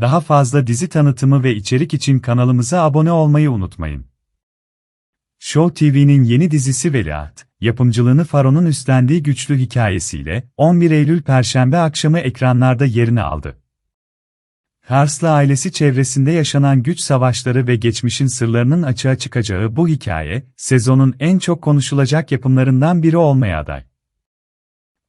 Daha fazla dizi tanıtımı ve içerik için kanalımıza abone olmayı unutmayın. Show TV'nin yeni dizisi Veliaht, yapımcılığını Faro'nun üstlendiği güçlü hikayesiyle 11 Eylül Perşembe akşamı ekranlarda yerini aldı. Karslı ailesi çevresinde yaşanan güç savaşları ve geçmişin sırlarının açığa çıkacağı bu hikaye, sezonun en çok konuşulacak yapımlarından biri olmaya aday.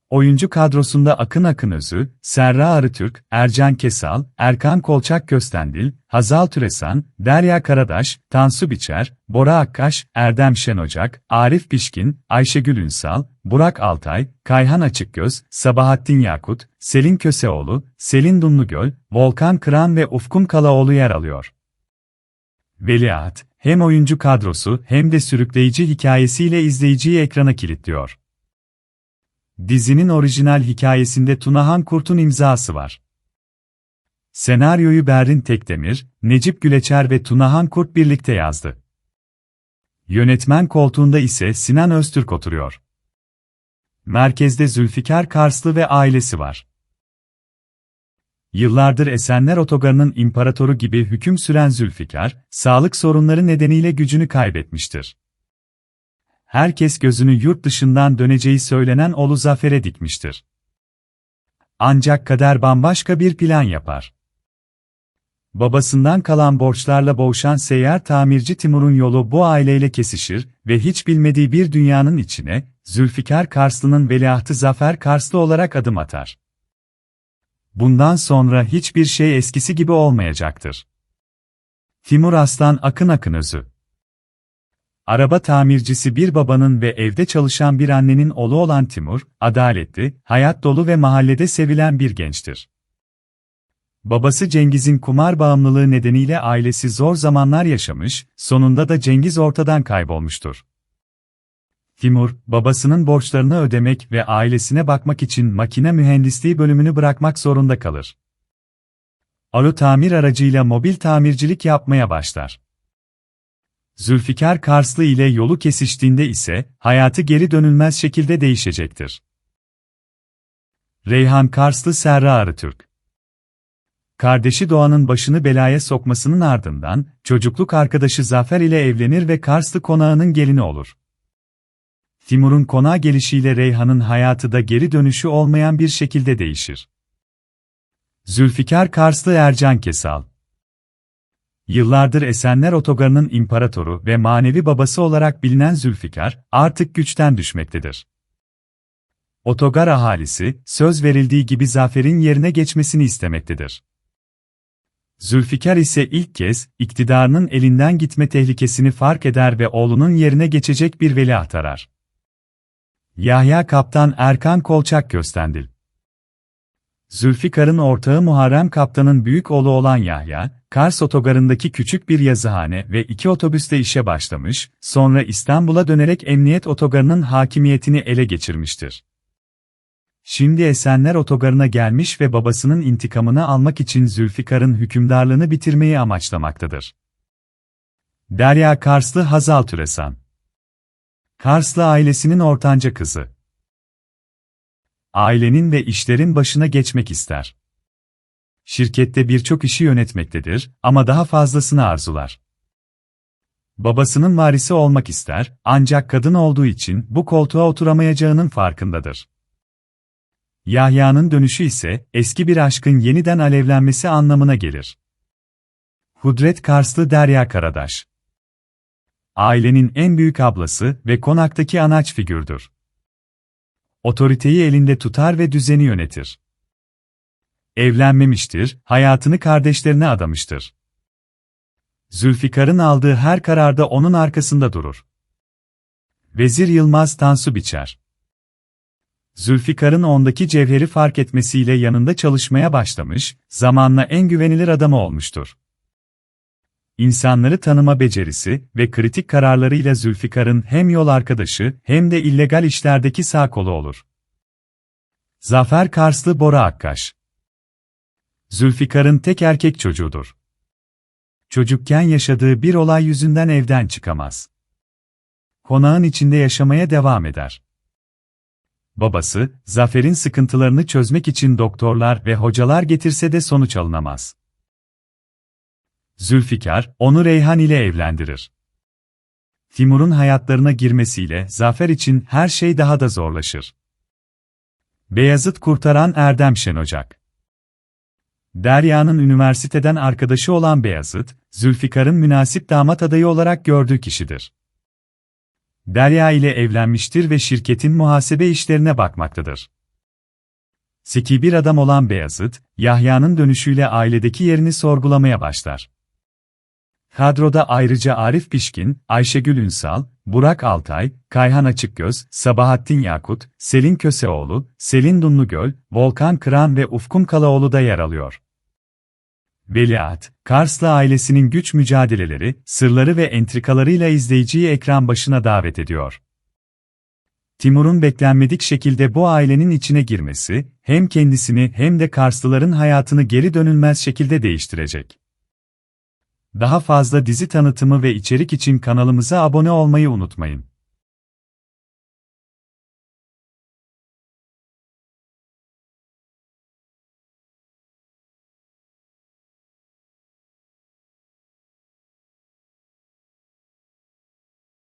Oyuncu kadrosunda Akın Akınözü, Serra Arıtürk, Ercan Kesal, Erkan Kolçak Köstendil, Hazal Türesan, Derya Karadaş, Tansu Biçer, Bora Akkaş, Erdem Şenocak, Arif Pişkin, Ayşegül Ünsal, Burak Altay, Kayhan Açıkgöz, Sabahattin Yakut, Selin Köseoğlu, Selin Dumlugöl, Volkan Kıran ve Ufkun Kalaoğlu yer alıyor. Veliaht, hem oyuncu kadrosu hem de sürükleyici hikayesiyle izleyiciyi ekrana kilitliyor. Dizinin orijinal hikayesinde Tunahan Kurt'un imzası var. Senaryoyu Berrin Tekdemir, Necip Güleçer ve Tunahan Kurt birlikte yazdı. Yönetmen koltuğunda ise Sinan Öztürk oturuyor. Merkezde Zülfikar Karslı ve ailesi var. Yıllardır Esenler Otogarı'nın imparatoru gibi hüküm süren Zülfikar, sağlık sorunları nedeniyle gücünü kaybetmiştir herkes gözünü yurt dışından döneceği söylenen oğlu Zafer'e dikmiştir. Ancak kader bambaşka bir plan yapar. Babasından kalan borçlarla boğuşan seyyar tamirci Timur'un yolu bu aileyle kesişir ve hiç bilmediği bir dünyanın içine, Zülfikar Karslı'nın veliahtı Zafer Karslı olarak adım atar. Bundan sonra hiçbir şey eskisi gibi olmayacaktır. Timur Aslan Akın Akın Özü Araba tamircisi bir babanın ve evde çalışan bir annenin oğlu olan Timur, adaletli, hayat dolu ve mahallede sevilen bir gençtir. Babası Cengiz'in kumar bağımlılığı nedeniyle ailesi zor zamanlar yaşamış, sonunda da Cengiz ortadan kaybolmuştur. Timur, babasının borçlarını ödemek ve ailesine bakmak için makine mühendisliği bölümünü bırakmak zorunda kalır. Alo tamir aracıyla mobil tamircilik yapmaya başlar. Zülfikar Karslı ile yolu kesiştiğinde ise, hayatı geri dönülmez şekilde değişecektir. Reyhan Karslı Serra Arıtürk Kardeşi Doğan'ın başını belaya sokmasının ardından, çocukluk arkadaşı Zafer ile evlenir ve Karslı konağının gelini olur. Timur'un konağa gelişiyle Reyhan'ın hayatı da geri dönüşü olmayan bir şekilde değişir. Zülfikar Karslı Ercan Kesal Yıllardır Esenler Otogarı'nın imparatoru ve manevi babası olarak bilinen Zülfikar, artık güçten düşmektedir. Otogar ahalisi, söz verildiği gibi zaferin yerine geçmesini istemektedir. Zülfikar ise ilk kez, iktidarının elinden gitme tehlikesini fark eder ve oğlunun yerine geçecek bir veliaht arar. Yahya Kaptan Erkan Kolçak Köstendil Zülfikar'ın ortağı Muharrem Kaptan'ın büyük oğlu olan Yahya, Kars otogarındaki küçük bir yazıhane ve iki otobüste işe başlamış, sonra İstanbul'a dönerek emniyet otogarının hakimiyetini ele geçirmiştir. Şimdi Esenler otogarına gelmiş ve babasının intikamını almak için Zülfikar'ın hükümdarlığını bitirmeyi amaçlamaktadır. Derya Karslı Hazal Türesan Karslı ailesinin ortanca kızı ailenin ve işlerin başına geçmek ister. Şirkette birçok işi yönetmektedir ama daha fazlasını arzular. Babasının varisi olmak ister, ancak kadın olduğu için bu koltuğa oturamayacağının farkındadır. Yahya'nın dönüşü ise eski bir aşkın yeniden alevlenmesi anlamına gelir. Hudret Karslı Derya Karadaş Ailenin en büyük ablası ve konaktaki anaç figürdür otoriteyi elinde tutar ve düzeni yönetir. Evlenmemiştir, hayatını kardeşlerine adamıştır. Zülfikar'ın aldığı her kararda onun arkasında durur. Vezir Yılmaz Tansu Biçer Zülfikar'ın ondaki cevheri fark etmesiyle yanında çalışmaya başlamış, zamanla en güvenilir adamı olmuştur insanları tanıma becerisi ve kritik kararlarıyla Zülfikar'ın hem yol arkadaşı hem de illegal işlerdeki sağ kolu olur. Zafer Karslı Bora Akkaş Zülfikar'ın tek erkek çocuğudur. Çocukken yaşadığı bir olay yüzünden evden çıkamaz. Konağın içinde yaşamaya devam eder. Babası, Zafer'in sıkıntılarını çözmek için doktorlar ve hocalar getirse de sonuç alınamaz. Zülfikar, onu Reyhan ile evlendirir. Timur'un hayatlarına girmesiyle Zafer için her şey daha da zorlaşır. Beyazıt kurtaran Erdem Şenocak Derya'nın üniversiteden arkadaşı olan Beyazıt, Zülfikar'ın münasip damat adayı olarak gördüğü kişidir. Derya ile evlenmiştir ve şirketin muhasebe işlerine bakmaktadır. Zeki bir adam olan Beyazıt, Yahya'nın dönüşüyle ailedeki yerini sorgulamaya başlar. Kadroda ayrıca Arif Pişkin, Ayşegül Ünsal, Burak Altay, Kayhan Açıkgöz, Sabahattin Yakut, Selin Köseoğlu, Selin Dunlugöl, Volkan Kıran ve Ufkun Kalaoğlu da yer alıyor. Veliaht, Karslı ailesinin güç mücadeleleri, sırları ve entrikalarıyla izleyiciyi ekran başına davet ediyor. Timur'un beklenmedik şekilde bu ailenin içine girmesi, hem kendisini hem de Karslıların hayatını geri dönülmez şekilde değiştirecek. Daha fazla dizi tanıtımı ve içerik için kanalımıza abone olmayı unutmayın.